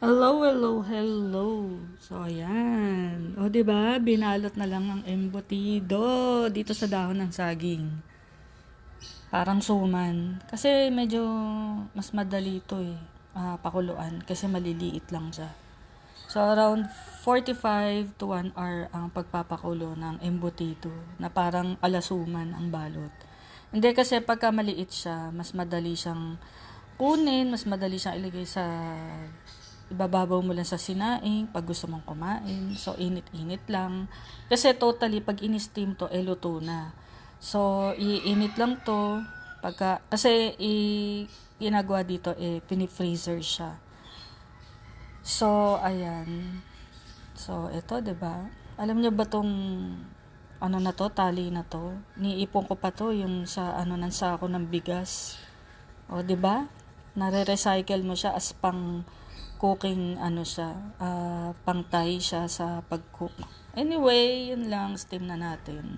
Hello, hello, hello. So, ayan. O, ba Binalot na lang ang embutido dito sa dahon ng saging. Parang suman. Kasi medyo mas madali ito eh. ah, pakuluan. Kasi maliliit lang siya. So, around 45 to 1 hour ang pagpapakulo ng embutido na parang alasuman ang balot. Hindi kasi pagka maliit siya, mas madali siyang kunin, mas madali siyang ilagay sa ibababaw mo lang sa sinaing pag gusto mong kumain. So, init-init lang. Kasi totally, pag in-steam to, eh, luto na. So, iinit lang to. Pagka, kasi, i, ginagawa dito, eh, pinifreezer siya. So, ayan. So, ito, ba? Alam niyo ba tong ano na to, tali na to? Niipon ko pa to yung sa ano nan sako ng bigas. O, ba? Nare-recycle mo siya as pang cooking ano siya, ah, pang tie siya sa pag-cook. Anyway, yun lang, steam na natin.